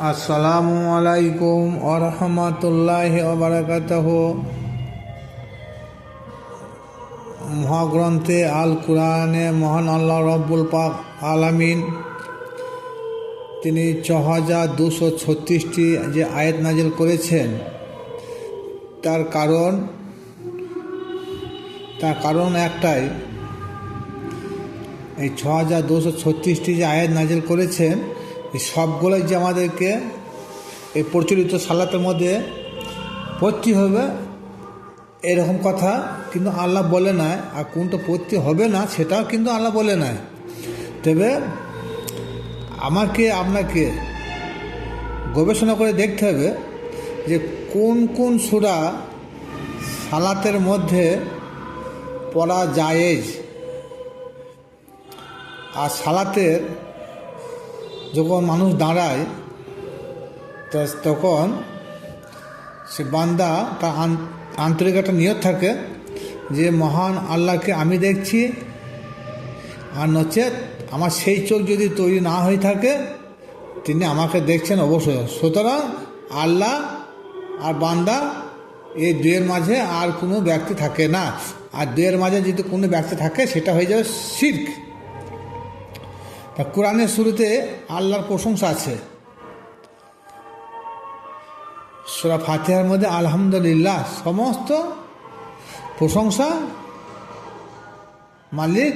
আসসালামু আলাইকুম আরহামাতুল্লাহ বারাকাতহ। মহাগ্রন্থে আল কুরআনে মহান আল্লাহ রব্বুল পাক আলামিন তিনি ছ হাজার দুশো ছত্রিশটি যে আয়াত নাজিল করেছেন, তার কারণ তার কারণ একটাই। এই ছ হাজার দুশো ছত্রিশটি যে আয়াত নাজিল করেছেন এই সবগুলোই যে আমাদেরকে এই প্রচলিত সালাতের মধ্যে পড়তে হবে, এরকম কথা কিন্তু আল্লাহ বলে না আর কোনটা পড়তে হবে না, সেটাও কিন্তু আল্লাহ বলে না তবে আমাকে আপনাকে গবেষণা করে দেখতে হবে যে কোন কোন সুরা সালাতের মধ্যে পড়া জায়েজ। আর সালাতের যখন মানুষ দাঁড়ায়, তা- তখন সে বান্দা তার আন- আন্তরিক একটা নিয়ত থাকে যে, মহান আল্লাহকে আমি দেখছি, আর নচেত আমার সেই চোখ যদি তৈরি না হয়ে থাকে, তিনি আমাকে দেখছেন অবশ্যই। সুতরাং আল্লাহ আর বান্দা এই দুয়ের মাঝে আর কোনো ব্যক্তি থাকে না। আর দুয়ের মাঝে যদি কোনো ব্যক্তি থাকে, সেটা হয়ে যাবে শির্ক। তা কোরআনের শুরুতে আল্লাহর প্রশংসা আছে। সুরা ফাতেহার মধ্যে আলহামদুলিল্লাহ সমস্ত প্রশংসা মালিক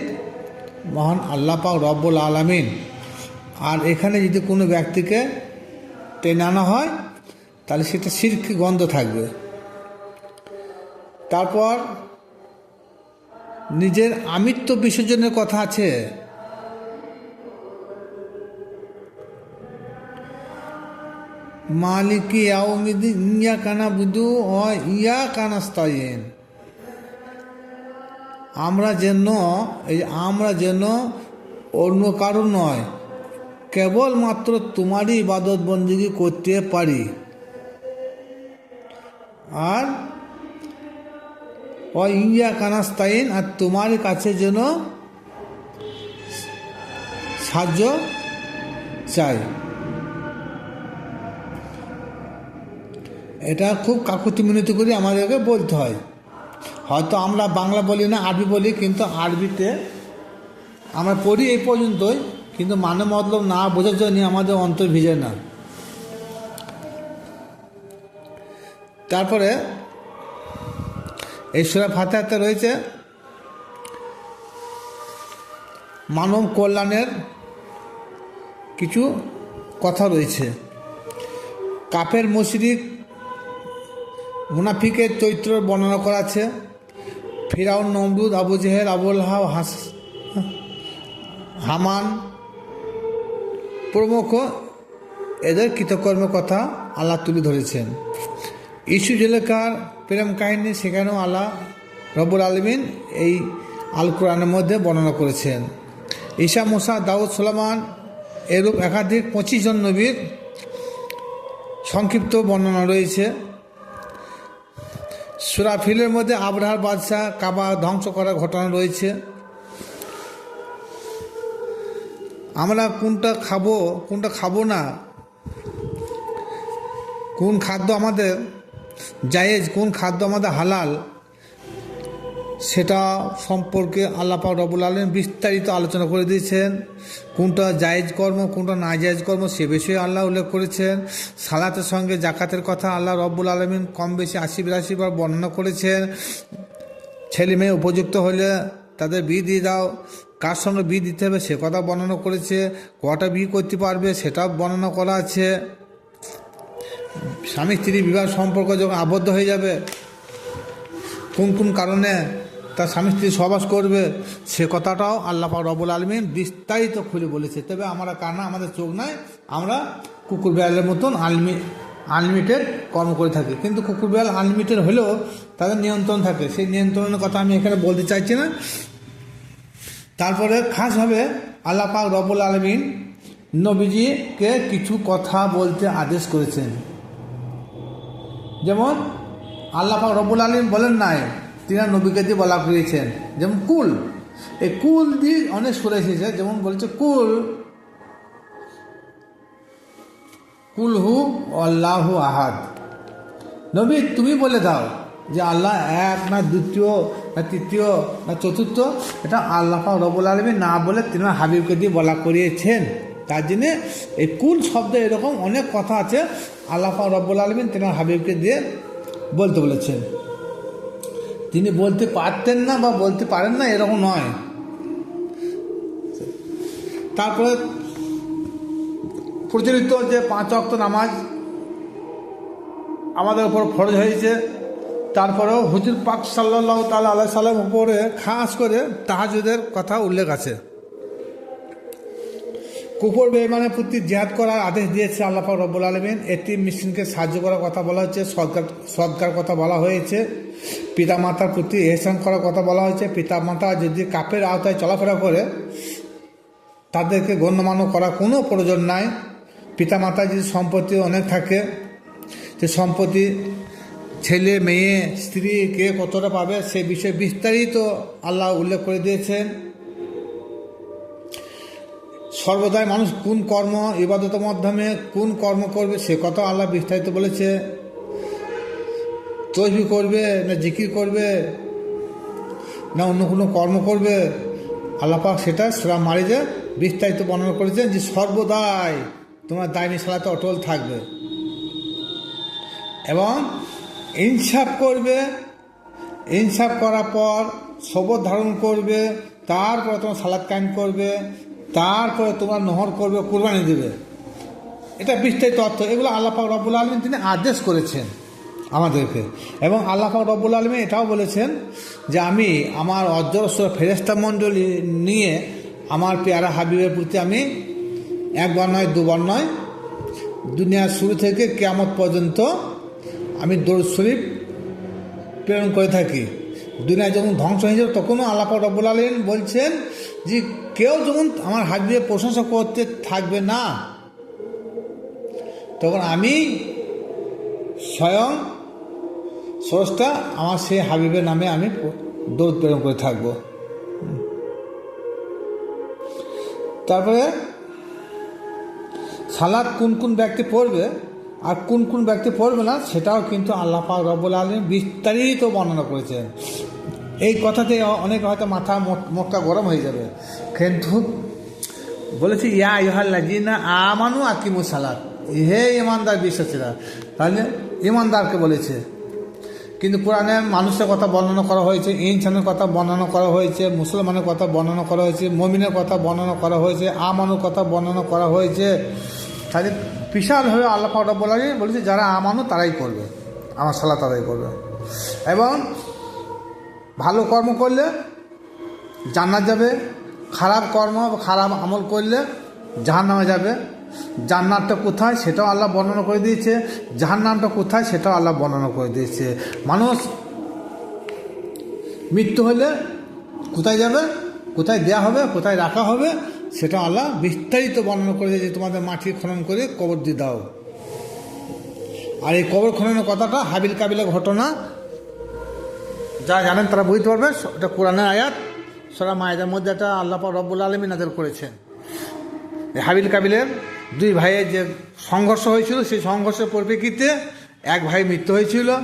মহান আল্লাহ পাক রব্বুল আলামিন। আর এখানে যদি কোনো ব্যক্তিকে টেনে আনা হয়, তাহলে সেটা সিরকি গন্ধ থাকবে। তারপর নিজের আমিত্ব বিসর্জনের কথা আছে। মালিকি ইয়াউমিদ্দিন ইয়া কানা বুধু ও ইয়া কানাস্তাইন আমরা যেন, এই আমরা যেন অন্য কারও নয়, কেবলমাত্র তোমারই ইবাদত বন্দিগি করতে পারি। আর ও ইয়া কানাস্তাইন আর তোমার কাছে যেন সাহায্য চাই। এটা খুব কাকুতি মিনতি করে আমাদেরকে বলতে হয়। হয়তো আমরা বাংলা বলি না, আরবি বলি, কিন্তু আরবিতে আমরা পড়ি এই পর্যন্তই, কিন্তু মানে মতলব না বোঝার জন্য আমাদের অন্তর ভিজে না। তারপরে এই সুরা ফাতেহাতে রয়েছে, মানব কল্যাণের কিছু কথা রয়েছে। কাপের মশরিক মুনাফিকের চরিত্র বর্ণনা করা আছে। Firaun, Nimrod, Abu Jahl, Abul Hab, হাস, হামান প্রমুখ। এদের কৃতকর্মের কথা আল্লাহ তুলে ধরেছেন। ইস্যু জেলেকার প্রেম কাহিনী সেখানেও আল্লাহ রবুল আলমিন এই আল কোরআনের মধ্যে বর্ণনা করেছেন। ঈশা, মুসা, দাউদ সুলামান এরূপ একাধিক পঁচিশ জন নবীর সংক্ষিপ্ত বর্ণনা রয়েছে। সুরাফিলের মধ্যে আবরার বাদশাহ কাবা ধ্বংস করার ঘটনা রয়েছে। আমরা কোনটা খাব কোনটা খাব না? কোন খাদ্য আমাদের জায়েজ, কোন খাদ্য আমাদের হালাল? সেটা সম্পর্কে আল্লাহ পাক রবুল আলম বিস্তারিত আলোচনা করে দিয়েছেন। কোনটা জায়েজ কর্ম, কোনটা না জায়েজ কর্ম সে বিষয়ে আল্লাহ উল্লেখ করেছেন। সালাতের সঙ্গে জাকাতের কথা আল্লাহ রব্বুল আলমিন কম বেশি আশি বিরাশি বার বর্ণনা করেছেন। ছেলে মেয়ে উপযুক্ত হলে তাদের বিয়ে দিয়ে দাও। কার সঙ্গে বিয়ে দিতে হবে সে কথা বর্ণনা করেছে। কটা বিয়ে করতে পারবে সেটাও বর্ণনা করা আছে। স্বামী স্ত্রী বিবাহ সম্পর্ক যখন আবদ্ধ হয়ে যাবে, কোন কোন কারণে তার স্বামী স্ত্রী সবাস করবে, সে কথাটাও আল্লাহ পাক রবুল আলমিন বিস্তারিত খুলে বলেছে। তবে আমরা কানা আমাদের চোখ নাই, আমরা কুকুর বিড়ালের মতন আনলিমি আনলিমিটেড কর্ম করে থাকি। কিন্তু কুকুর বিড়াল আনলিমিটেড হলেও তাদের নিয়ন্ত্রণ থাকে। সেই নিয়ন্ত্রণের কথা আমি এখানে বলতে চাইছি না। তারপরে খাসভাবে আল্লাহ পাক রবুল আলমিন নবীজিকে কিছু কথা বলতে আদেশ করেছেন। যেমন, আল্লাহ পাক রব্বুল আলম বলেন নাই তিনি নবীকে দিয়ে বলা করেছেন যেমন কুল। এই কুল দিয়ে অনেক সরে এসেছে। যেমন বলছে, কুল কুল হু আল্লাহু আহাদ। নবী, তুমি বলে দাও যে আল্লাহ এক না দ্বিতীয় না তৃতীয় না চতুর্থ, এটা আল্লাহ রবুল আলমী না বলে তিনি হাবিবকে দিয়ে বলা করিয়েছেন। তার জন্যে এই কুল শব্দ এরকম অনেক কথা আছে, আল্লাহ পাক রব্বুল আলমিন তিনি হাবিবকে দিয়ে বলতে বলেছেন। তিনি বলতে পারতেন না বা বলতে পারেন না, এরকম নয়। তারপরে প্রচলিত যে পাঁচ অক্ত নামাজ আমাদের উপর ফরজ হয়েছে, তারপরেও হুজুর পাক সাল্লাহ তাল আল্লাহ সাল্লাম উপরে খাস করে তাহাজুদের কথা উল্লেখ আছে। কুকুর বেমানের প্রতি জেহাদ করার আদেশ দিয়েছে আল্লাহ রব্বুল আলমিন। এটি মিশনকে সাহায্য করার কথা বলা হয়েছে সৎকার কথা বলা হয়েছে। পিতামাতার প্রতি এহসান করার কথা বলা হয়েছে। পিতামাতা যদি কাপের আওতায় চলাফেরা করে, তাদেরকে গণ্যমান্য করা কোনো প্রয়োজন নাই। পিতামাতার যদি সম্পত্তি অনেক থাকে সে সম্পত্তি ছেলে, মেয়ে, স্ত্রী, কে কতটা পাবে, সে বিষয়ে বিস্তারিত আল্লাহ উল্লেখ করে দিয়েছেন। সর্বদাই মানুষ কোন কর্ম, ইবাদতের মাধ্যমে কোন কর্ম করবে, সে কথা আল্লাহ বিস্তারিত বলেছে। তসবি করবে, না জিকির করবে, না অন্য কোনো কর্ম করবে, আল্লাপাক সেটা সেরা মারিজে বিস্তারিত বর্ণনা করেছেন যে সর্বদাই তোমার দায়নি সালাতে অটল থাকবে। এবং ইনসাফ করবে, ইনসাফ করার পর শপথ ধারণ করবে, তারপরে তোমার সালাদ কায়েম করবে, তারপরে তোমার নহর করবে, কোরবানি দেবে। এটা বিস্তারিত অর্থ, এগুলো আল্লাপাক রব্বুল আলমিন তিনি আদেশ করেছেন। আমাদেরকে। এবং আল্লাপাক রব্বুল আলমী এটাও বলেছেন যে আমি আমার অজস্র ফেরেস্তা মণ্ডলী নিয়ে আমার পেয়ারা হাবিবের প্রতি আমি একবার নয়, দুবার নয়, দুনিয়ার শুরু থেকে কেয়ামত পর্যন্ত আমি দৌড় শরীফ প্রেরণ করে থাকি। দুনিয়া যখন ধ্বংস হয়ে যাবে তখনও আল্লাহ রব্বুল আলম বলছেন যে কেউ যখন আমার হাবিবের প্রশংসা করতে থাকবে না, তখন আমি স্বয়ং স্রষ্টা আমার সেই হাবিবের নামে আমি দৌড় প্রেরণ করে থাকব। তারপরে সালাদ কোন কোন ব্যক্তি পড়বে আর কোন কোন ব্যক্তি পড়বে না, সেটাও কিন্তু আল্লাহ পাক রব্বুল আলম বিস্তারিত বর্ণনা করেছেন। এই কথাতে অনেক হয়তো মাথা মক্কা গরম হয়ে যাবে। কিন্তু বলেছি, ইয়া ইহাল্লাজিনা আমানু আকিমু সালাদ হে ইমানদার বিশ্বাসীরা, তাহলে ইমানদারকে বলেছে কিন্তু কোরআনে মানুষের কথা বর্ণনা করা হয়েছে, ইনসানের কথা বর্ণনা করা হয়েছে, মুসলমানের কথা বর্ণনা করা হয়েছে, মমিনের কথা বর্ণনা করা হয়েছে, আমানুর কথা বর্ণনা করা হয়েছে। তাহলে বিশালভাবে আল্লাহ পাউডা বলা বলেছে, যারা আমানু তারাই করবে। আমার সালা তারাই করবে। এবং ভালো কর্ম করলে জান্নাত যাবে, খারাপ কর্ম খারাপ আমল করলে নামে যাবে। জান্নাতটা কোথায় সেটাও আল্লাহ বর্ণনা করে দিয়েছে। জাহান্নামটা কোথায় সেটাও আল্লাহ বর্ণনা করে দিয়েছে। মানুষ মৃত্যু হলে কোথায় যাবে? কোথায় দেয়া হবে? কোথায় রাখা হবে? সেটা আল্লাহ বিস্তারিত বর্ণনা করে দিয়েছে। তোমাদের মাটি খনন করে কবর দিয়ে দাও। আর এই কবর খননের কথাটা হাবিল কাবিলের ঘটনা যারা জানেন তারা বুঝতে পারবে। এটা কোরআনের আয়াত। সারা মায়েদের মধ্যে একটা আল্লাহ রব্বুল আলমী নাদের করেছেন। হাবিল কাবিলের দুই ভাইয়ের যে সংঘর্ষ হয়েছিল, সেই সংঘর্ষের পরিপ্রেক্ষিতে এক ভাই মৃত্যু হয়েছিল।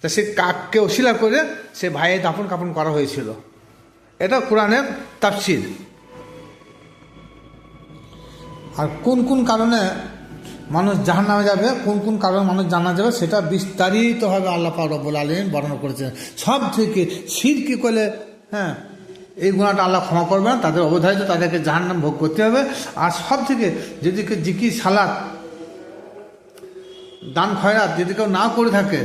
তা সে কাককে অশিলা করে সে ভাইয়ের দাপন কাপন করা হয়েছিল। এটা কোরআনের তাফসির। আর কোন কোন কারণে মানুষ জাহান নামে যাবে, কোন কোন কারণে মানুষ জানা যাবে, সেটা বিস্তারিতভাবে আল্লাহ রব্বুল আলম বর্ণনা করেছেন। সব থেকে সির কি করলে হ্যাঁ এই গুণাটা আল্লাহ ক্ষমা করবে না তাদের অবধারিত তাদেরকে জাহান নাম ভোগ করতে হবে। আর সব থেকে যদি কেউ জিকি সালাদ দান, খয়রাত যদি কেউ না করে থাকে,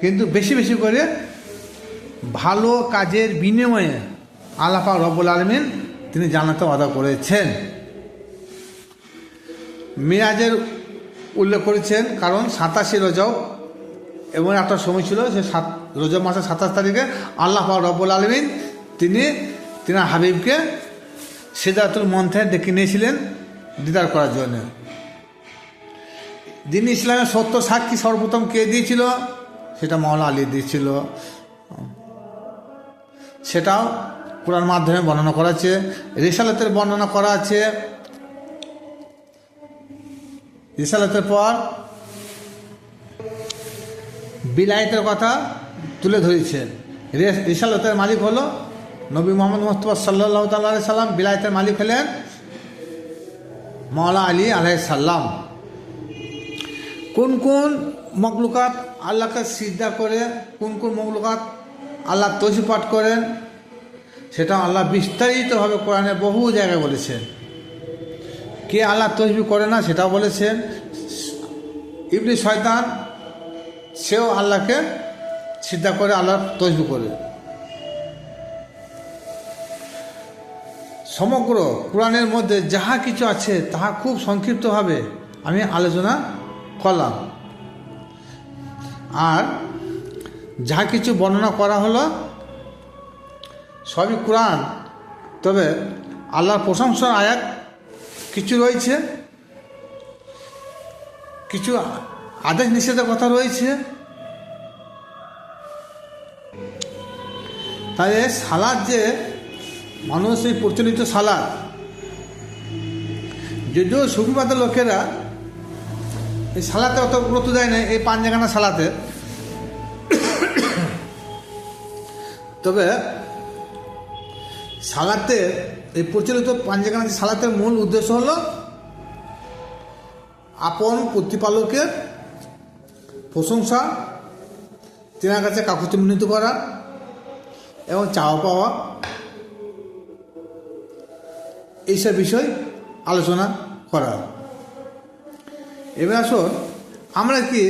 কিন্তু বেশি বেশি করে ভালো কাজের বিনিময়ে আল্লাপা রব্বুল আলমিন তিনি জানাতে অদা করেছেন। মিরাজের উল্লেখ করেছেন, কারণ সাতাশে রজব এমন একটা সময় ছিল, সে সাত রজব মাসের সাতাশ তারিখে আল্লাহ রব্বুল আলমিন তিনি তিনি হাবিবকে সিদ্ধাতুল মন্থে ডেকে নিয়েছিলেন দিদার করার জন্য। দিন ইসলামের সত্য সাক্ষী সর্বপ্রথম কে দিয়েছিল? সেটা মৌলা আলী দিয়েছিল। সেটাও কোরআন মাধ্যমে বর্ণনা করা আছে, রেসালতের বর্ণনা করা আছে। রিসালতের পর বিলায়তের কথা তুলে ধরেছেন। রিসালতের মালিক হলো নবী মোহাম্মদ মোস্তফা সাল্লাহ তাল্লাহ সাল্লাম বিলায়তের মালিক হলেন মৌলা আলী আলাই সাল্লাম কোন কোন মকলুকাত আল্লাহকে সিদ্ধা করে, কোন কোন মকলুকাত আল্লাহ তজি পাঠ করেন, সেটা আল্লাহ বিস্তারিতভাবে কোরআনে বহু জায়গায় বলেছেন। কে আল্লাহ তসবি করে না সেটাও বলেছেন। ইবলি শয়তান, সেও আল্লাহকে সিদ্ধা করে আল্লাহ তসবি করে। সমগ্র কোরআনের মধ্যে যাহা কিছু আছে তাহা খুব সংক্ষিপ্তভাবে আমি আলোচনা করলাম। আর যাহা কিছু বর্ণনা করা হলো, সবই কোরআন। তবে আল্লাহর প্রশংসার আয়াত কিছু রয়েছে, কিছু আদেশ নিষেধের কথা রয়েছে এই সালাদ যে মানুষ এই প্রচলিত সালাদ, যদিও সুফিবাদের লোকেরা এই সালাতে অত গুরুত্ব দেয় না, এই পাঞ্জাগানা সালাতে। তবে সালাতে, এই প্রচলিত পাঞ্জাগানা সালাতের মূল উদ্দেশ্য হলো আপন প্রতিপালকের প্রশংসা, তেনার কাছে কাকুতি মিনিত করা এবং চাওয়া পাওয়া এইসব বিষয় আলোচনা করা। এবার আসুন, আমরা কি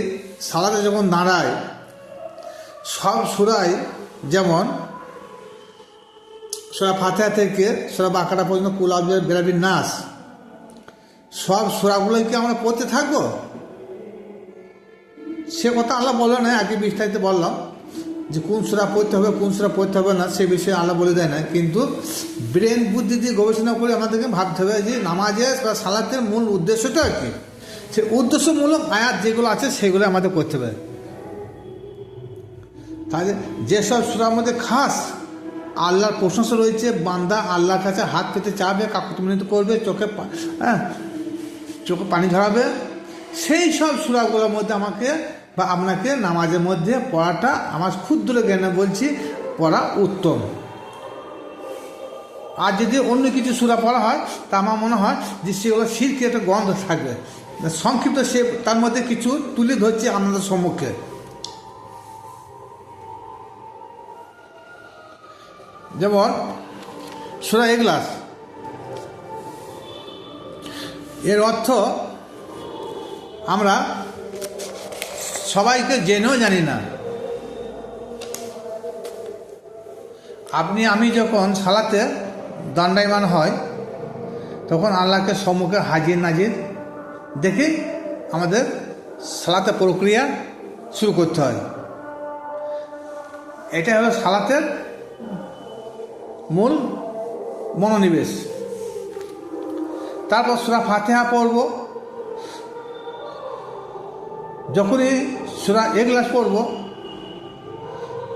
সালাতে যখন দাঁড়াই, সব সুরাই যেমন সোরা ফাতেহা থেকে সোরা বাঁকাটা পর্যন্ত কুলাব বেরাবির নাস, সব সোরাগুলোই কি আমরা পড়তে থাকব? সে কথা আল্লাহ বলে না আগে বিস্তারিত বললাম। যে কোন সুরা পড়তে হবে, কোন সুরা পড়তে হবে না, সে বিষয়ে আল্লাহ বলে দেয় না। কিন্তু ব্রেন বুদ্ধি দিয়ে গবেষণা করে আমাদেরকে ভাবতে হবে যে নামাজে বা সালাতের মূল উদ্দেশ্যটা কি? সে উদ্দেশ্যমূলক আয়াত যেগুলো আছে, সেগুলো আমাদের করতে হবে। তাহলে যেসব সুরার মধ্যে খাস আল্লাহর প্রশংসা রয়েছে, বান্দা আল্লাহর কাছে হাত পেতে চাবে কাকুতি মিনিত করবে, চোখে হ্যাঁ চোখে পানি ঝরাবে, সেই সব সুরাগুলোর মধ্যে আমাকে বা আপনাকে নামাজের মধ্যে পড়াটা, আমার ক্ষুদ্র জ্ঞানে বলছি, পড়া উত্তম। আর যদি অন্য কিছু সুরা পড়া হয়, তা আমার মনে হয় যে সেগুলো শিরকে একটা গন্ধ থাকবে। সংক্ষিপ্ত সে, তার মধ্যে কিছু তুলে ধরছে আমাদের সম্মুখে। যেমন, সুরা এগলাস এর অর্থ আমরা সবাইকে জেনেও জানি না। আপনি, আমি যখন সালাতে দণ্ডায়মান হয়, তখন আল্লাহকে সম্মুখে হাজির নাজির দেখে আমাদের সালাতে প্রক্রিয়া শুরু করতে হয়। এটা হলো সালাতের মূল মনোনিবেশ। তারপর সুরা ফাতেহা পড়ব। যখনই সুরা এগলাস পড়ব।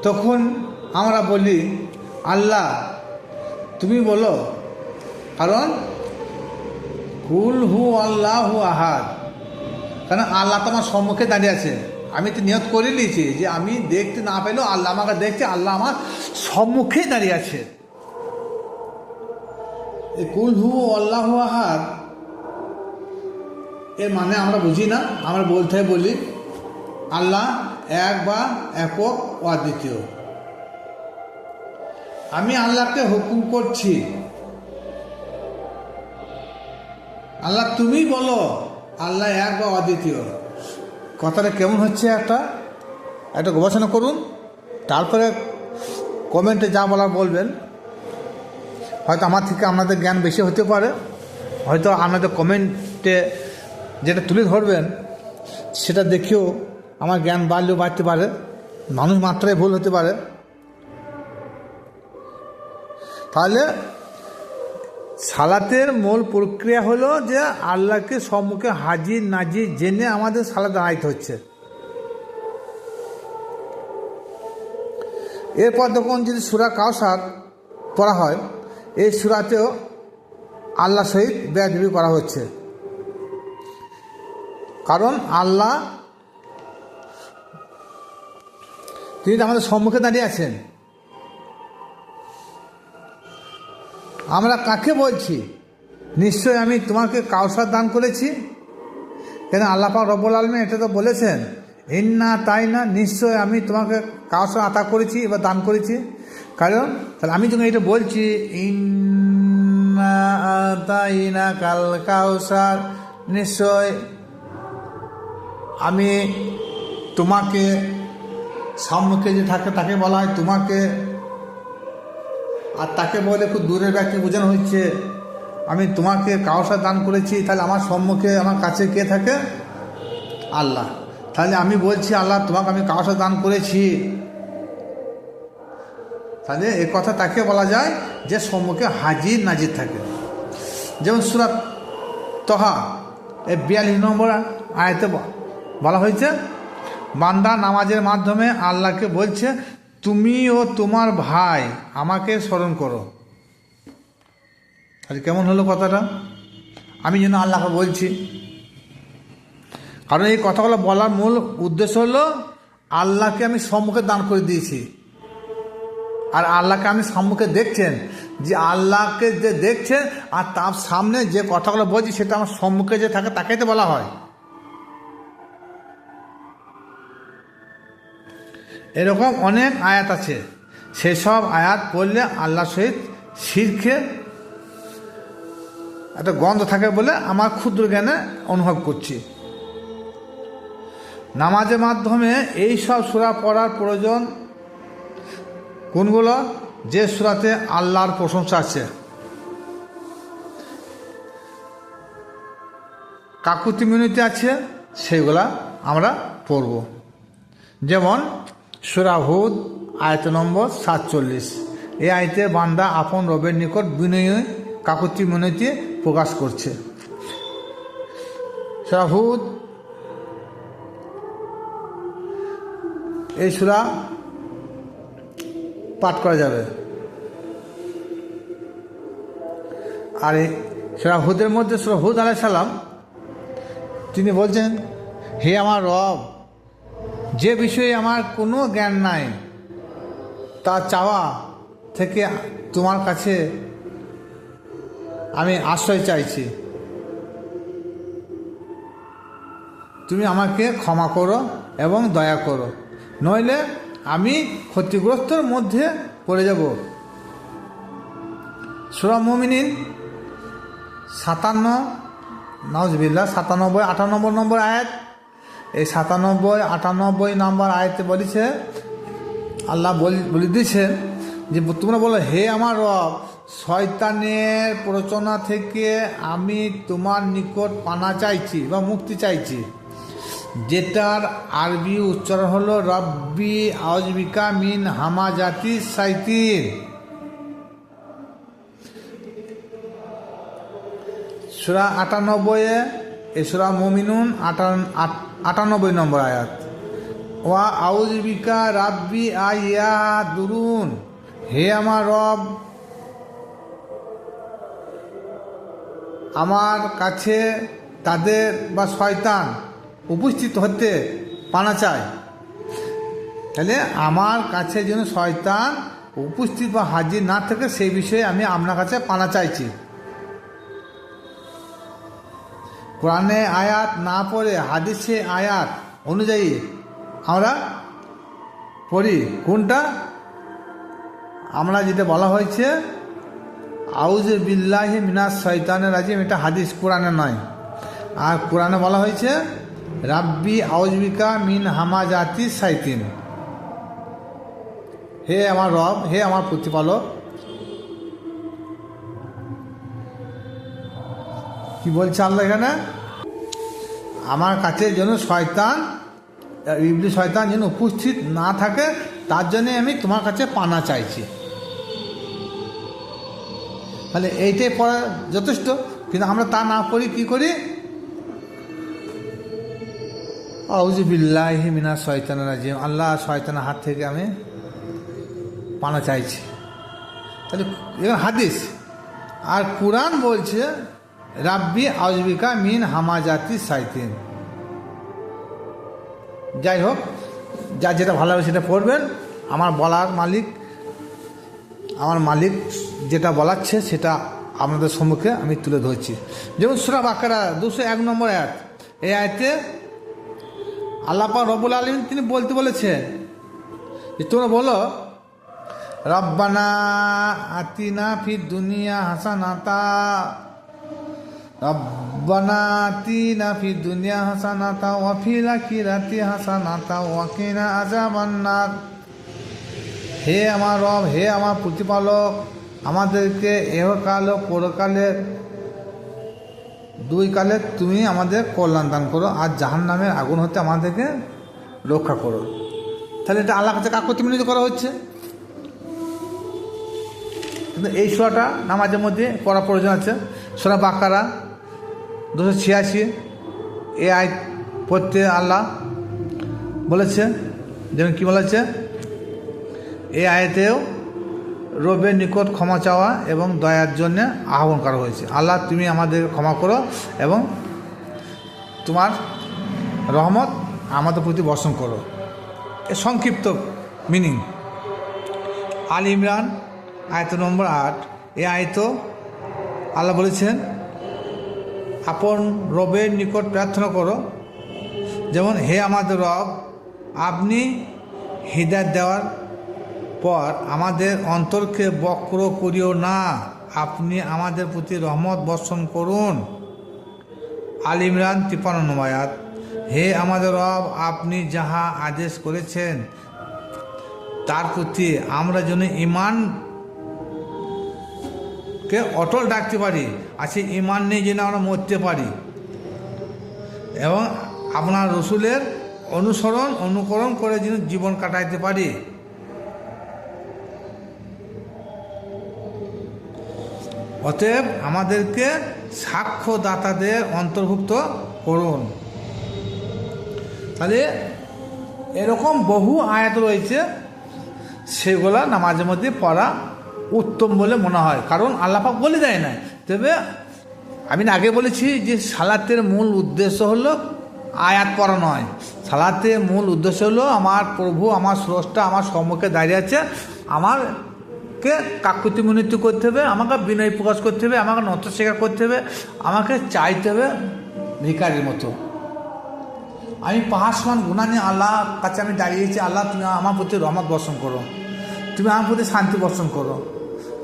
তখন আমরা বলি, আল্লাহ, তুমি বলো, কারণ কুল হু আল্লাহ হু আহাদ। কারণ আল্লাহ তো আমার সম্মুখে দাঁড়িয়ে আছে। আমি তো নিয়ত করে নিয়েছি যে আমি দেখতে না পেলেও আল্লাহ আমাকে দেখছে, আল্লাহ আমার সম্মুখেই দাঁড়িয়ে আছে। কুল হু আল্লাহ আহাদ, এর মানে আমরা বুঝি না। আমরা বলতে বলি আল্লাহ এক বা একক অদ্বিতীয়। আমি আল্লাহকে হুকুম করছি। আল্লাহ তুমি বলো, আল্লাহ এক বা অদ্বিতীয়। কথাটা কেমন হচ্ছে একটা? একটা গবেষণা করুন, তারপরে কমেন্টে যা বলার বলবেন। হয়তো আমার থেকে আপনাদের জ্ঞান বেশি হতে পারে। হয়তো আপনাদের কমেন্টে যেটা তুলে ধরবেন, সেটা দেখেও। আমার জ্ঞান বাড়লেও বাড়তে পারে, মানুষ মাত্রায় ভুল হতে পারে। তাহলে সালাতের মূল প্রক্রিয়া হলো যে আল্লাহকে সম্মুখে হাজির, নাজির জেনে আমাদের সালাত দাঁড়াইতে হচ্ছে। এরপর যখন যদি সুরা কাউসার পড়া হয়, এই সুরাতেও আল্লাহ সহিত বেয়াদবি করা হচ্ছে। কারণ আল্লাহ তিনি তো আমাদের সম্মুখে দাঁড়িয়ে আছেন। আমরা কাকে বলছি? নিশ্চয় আমি তোমাকে কাউসার দান করেছি। কেন আল্লাহ পাক রব্বুল আলমী এটা তো বলেছেন, ইন্না তাই না নিশ্চয় আমি তোমাকে কাউসার আতা করেছি, এবার দান করেছি। কারণ, তাহলে আমি যখন এটা বলছি, ইন্না তাইনা কাল কাউসার, নিশ্চয় আমি তোমাকে সম্মুখে যে থাকে, তাকে বলা হয় তোমাকে। আর তাকে বলে খুব দূরের ব্যক্তি, বোঝানো হচ্ছে আমি তোমাকে কাউসার দান করেছি, তাহলে আমার সম্মুখে, আমার কাছে কে থাকে? আল্লাহ। তাহলে আমি বলছি, আল্লাহ, তোমাকে আমি কাউসার দান করেছি। তাহলে এ কথা তাকে বলা যায় যে সম্মুখে হাজির, নাজির থাকে। যেমন সুরাত তহা, এই বিয়াল্লিশ নম্বর আয়তে বলা হয়েছে বান্দা নামাজের মাধ্যমে আল্লাহকে বলছে, তুমি ও তোমার ভাই আমাকে স্মরণ করো। তাহলে কেমন হলো কথাটা? আমি যেন আল্লাহকে বলছি। কারণ এই কথাগুলো বলার মূল উদ্দেশ্য হলো, আল্লাহকে আমি সম্মুখে দান করে দিয়েছি। আর আল্লাহকে আমি সম্মুখে দেখছেন, যে আল্লাহকে যে দেখছেন, আর তার সামনে যে কথাগুলো বলছি, সেটা আমার সম্মুখে যে থাকে, তাকেই তো বলা হয়। এরকম অনেক আয়াত আছে। সেসব আয়াত পড়লে আল্লাহ সহিত শিরকে একটা গন্ধ থাকে বলে আমার ক্ষুদ্র জ্ঞানে অনুভব করছি। নামাজের মাধ্যমে এই সব সুরা পড়ার প্রয়োজন কোনগুলো? যে সুরাতে আল্লাহর প্রশংসা আছে। কাকুতি মিনতি আছে সেগুলা আমরা পড়ব। যেমন সুরা হুদ, আয়ত নম্বর সাতচল্লিশ। এই আয়তে বান্দা আপন রবের নিকট বিনয়, কাকুতি মিনতি প্রকাশ করছে। সুরা হুদ, এই সুরা পাঠ করা যাবে। আর সুরা হুদের মধ্যে সুরা হুদ আলাই সালাম, তিনি বলছেন, হে আমার রব যে বিষয়ে আমার কোনো জ্ঞান নাই, তা চাওয়া থেকে তোমার কাছে আমি আশ্রয় চাইছি। তুমি আমাকে ক্ষমা করো এবং দয়া করো, নইলে আমি ক্ষতিগ্রস্তর মধ্যে পড়ে যাব। সুরা মমিনিন সাতান্ন নজবিল্লা সাতানব্বই, আটানব্বই নম্বর আয়াত। এই সাতানব্বই, আটানব্বই নম্বর আয়তে বলেছে, আল্লাহ বলি দিয়েছে যে, তোমরা বলো, হে আমার রব, শয়তানের প্ররোচনা থেকে আমি তোমার নিকট পানা চাইছি বা মুক্তি চাইছি। যেটার আরবি উচ্চারণ হলো, রব্বি আজবিকা মিন হামা জাতি সাইতির সুরা আটানব্বইয়ে এ সুরা মমিনুন, আটান আট- আটানব্বই নম্বর আয়াত। ওয়া আউজবিকা রাব্বি আইয়া দুরুন। হে আমার রব, আমার কাছে তাদের বা শয়তান উপস্থিত হতে পানা চায়। তাহলে আমার কাছে যেন শয়তান উপস্থিত বা হাজির না থাকে, সেই বিষয়ে আমি আপনার কাছে পানা চাইছি। কোরআনে আয়াত না পড়ে, হাদিসে আয়াত অনুযায়ী আমরা পড়ি। কোনটা? আমরা যেটা বলা হয়েছে আউজ বিল্লাহি মিনাস শৈতানের রাজিম, এটা হাদিস, কোরআনে নয়। আর কোরআনে বলা হয়েছে, রাব্বি আউজবিকা মিন হামা জাতি সাইতিন হে আমার রব, হে আমার প্রতিপালক কি বলছে আল্লাহ এখানে? আমার কাছে যেন শয়তান ইবলি শয়তান যেন উপস্থিত না থাকে, তার জন্যে আমি তোমার কাছে পানা চাইছি। তাহলে এইটাই পড়া যথেষ্ট। কিন্তু আমরা তা না পড়ি কি করি? আউজিবিল্লাহি মিনা শয়তান রাজিম। আল্লাহ শয়তানের হাত থেকে আমি পানা চাইছি। তাহলে এবার হাদিস। আর কোরআন বলছে রাব্বি আউজবিকা মিন হামাজাতি সাইতিন। যাই হোক যা যেটা ভালো হবে সেটা পড়বেন। আমার বলার মালিক, আমার মালিক যেটা বলাচ্ছে সেটা আপনাদের সম্মুখে আমি তুলে ধরছি। যেমন সুরা বাকারা দুশো এক নম্বর এক এই আয়তে আল্লাপা রবুল আলম তিনি বলতে বলেছে যে, তোমরা বলো, রব্বানা আতিনা ফির দুনিয়া হাসানাতা আতিনা ফি দুনিয়া হাসানাতা ওয়া ফিল আখিরাতি হাসানাতা ওয়া কিনা আযাবান্নার হে আমার রব, হে আমার প্রতিপালক, আমাদেরকে এহকাল ও পরকালের দুই কালে তুমি আমাদের কল্যাণ দান করো আর জাহান নামের আগুন হতে আমাদেরকে রক্ষা করো। তাহলে এটা আল্লাহ কাছে কাকতি মিনিত করা হচ্ছে? কিন্তু এই সোয়াটা নামাজের মধ্যে পড়া প্রয়োজন আছে। সোরা বাকারা দুশো ছিয়াশি এ আই পড়তে আল্লাহ বলেছে। যেমন কী বলেছে? এ আয়তেও রবের নিকট ক্ষমা চাওয়া এবং দয়ার জন্য আহ্বান করা হয়েছে। আল্লাহ, তুমি আমাদের ক্ষমা করো এবং তোমার রহমত আমাদের প্রতি বর্ষণ করো। এ সংক্ষিপ্ত মিনিং আল ইমরান, আয়ত নম্বর আট। এ আয়ত আল্লাহ বলেছেন আপন রবের নিকট প্রার্থনা করো। যেমন, হে আমাদের রব, আপনি হৃদয় দেওয়ার পর আমাদের অন্তরকে বক্র করিও না। আপনি আমাদের প্রতি রহমত বর্ষণ করুন। আল ইমরান তিপান্ন নমায়াত হে আমাদের রব, আপনি যাহা আদেশ করেছেন, তার প্রতি আমরা যেন ইমান কে অটল ডাকতে পারি আছে ইমান নেই যেন আমরা মরতে পারি। এবং আপনার রসুলের অনুসরণ, অনুকরণ করে যেন জীবন কাটাইতে পারি। অতএব আমাদেরকে সাক্ষ্যদাতাদের অন্তর্ভুক্ত করুন। তাহলে এরকম বহু আয়াত রয়েছে, সেগুলা নামাজের মধ্যে পড়া উত্তম বলে মনে হয়। কারণ আল্লাপাক বলে দেয় না তবে আমি আগে বলেছি যে সালাতের মূল উদ্দেশ্য হলো আয়াত পড়া নয়। সালাতের মূল উদ্দেশ্য হলো আমার প্রভু, আমার স্রষ্টা, আমার সম্মুখে দাঁড়িয়ে আছে। আমার কে কাকুতি মিনতি করতে হবে, আমাকে বিনয় প্রকাশ করতে হবে, আমাকে নত স্বীকার করতে হবে, আমাকে চাইতে হবে ভিকারির মতো। আমি পাহাড় সমান গুণা নিয়ে আল্লাহ কাছে আমি দাঁড়িয়েছি। আল্লাহ, তুমি আমার প্রতি রহমত বর্ষণ করো। তুমি আমার প্রতি শান্তি বর্ষণ করো।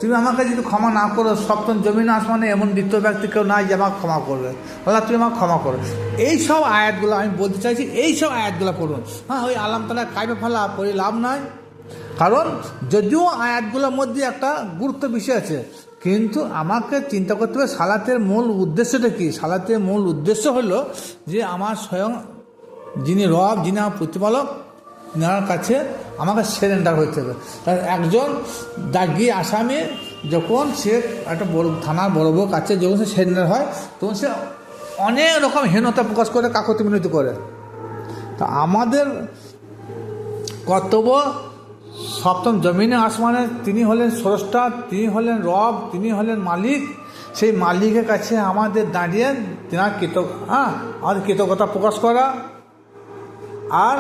তুমি আমাকে যদি ক্ষমা না করো, সপ্তম জমিন আসমানে এমন দ্বিতীয় ব্যক্তি কেউ নাই যে আমাকে ক্ষমা করবে। আল্লাহ, তুমি আমাকে ক্ষমা করো। এই সব আয়াতগুলো আমি বলতে চাইছি, এই সব আয়াতগুলো পড়ুন। হ্যাঁ ওই আল্লাহ তালা কাইবে ফেলা, পড়ে লাভ নাই। কারণ যদিও আয়াতগুলোর মধ্যে একটা গুরুত্ব বিষয় আছে, কিন্তু আমাকে চিন্তা করতে হবে, সালাতের মূল উদ্দেশ্যটা কি? সালাতের মূল উদ্দেশ্য হলো যে আমার স্বয়ং যিনি রব, যিনি আমার প্রতিপালক নেওয়ার কাছে আমাকে সেরেন্ডার হতে হবে। তার একজন দাগি আসামি যখন সে একটা বড় থানার বড় বড় কাছে যখন সে সেরেন্ডার হয়, তখন সে অনেক রকম হীনতা প্রকাশ করে, কাকতি মিনতি করে। তা আমাদের কর্তব্য সপ্তম জমিনে আসমানে তিনি হলেন স্রষ্টা, তিনি হলেন রব, তিনি হলেন মালিক। সেই মালিকের কাছে আমাদের দাঁড়িয়ে তেনার কৃত হ্যাঁ আমাদের কৃতজ্ঞতা প্রকাশ করা। আর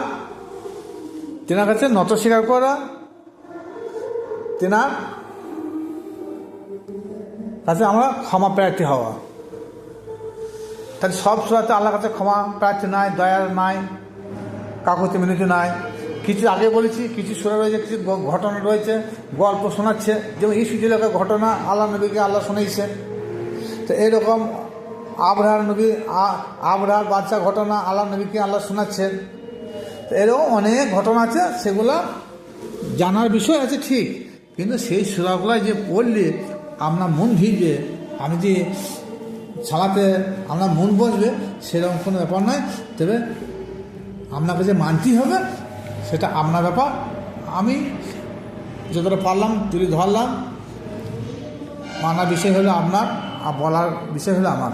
তেনার কাছে নত স্বীকার করা। তেনার কাছে আমরা ক্ষমা প্রার্থী হওয়া। তাহলে সব সুরাতে আল্লাহর কাছে ক্ষমা প্রার্থী নাই দয়ার নাই কাকুতি মিনতি নাই। কিছু আগে বলেছি, কিছু সুরা রয়েছে, কিছু ঘটনা রয়েছে, গল্প শোনাচ্ছে। যেমন ইসুজিলকের ঘটনা, আল্লাহ নবীকে আল্লাহ শোনাইছে। তো এরকম আবরার নবী আবরার বাচ্চা ঘটনা আল্লাহ নবীকে আল্লাহ শোনাচ্ছেন। এরকম অনেক ঘটনা আছে, সেগুলো জানার বিষয় আছে ঠিক। কিন্তু সেই সুরাগুলো যে পড়লে আপনার মন ভিজবে, আমি যে ছাড়াতে আপনার মন বসবে, সেরকম কোনো ব্যাপার নয়। তবে আপনাকে যে মানতেই হবে, সেটা আপনার ব্যাপার। আমি যতটা পারলাম তুলে ধরলাম। মানার বিষয় হলো আপনার আর বলার বিষয় হলো আমার।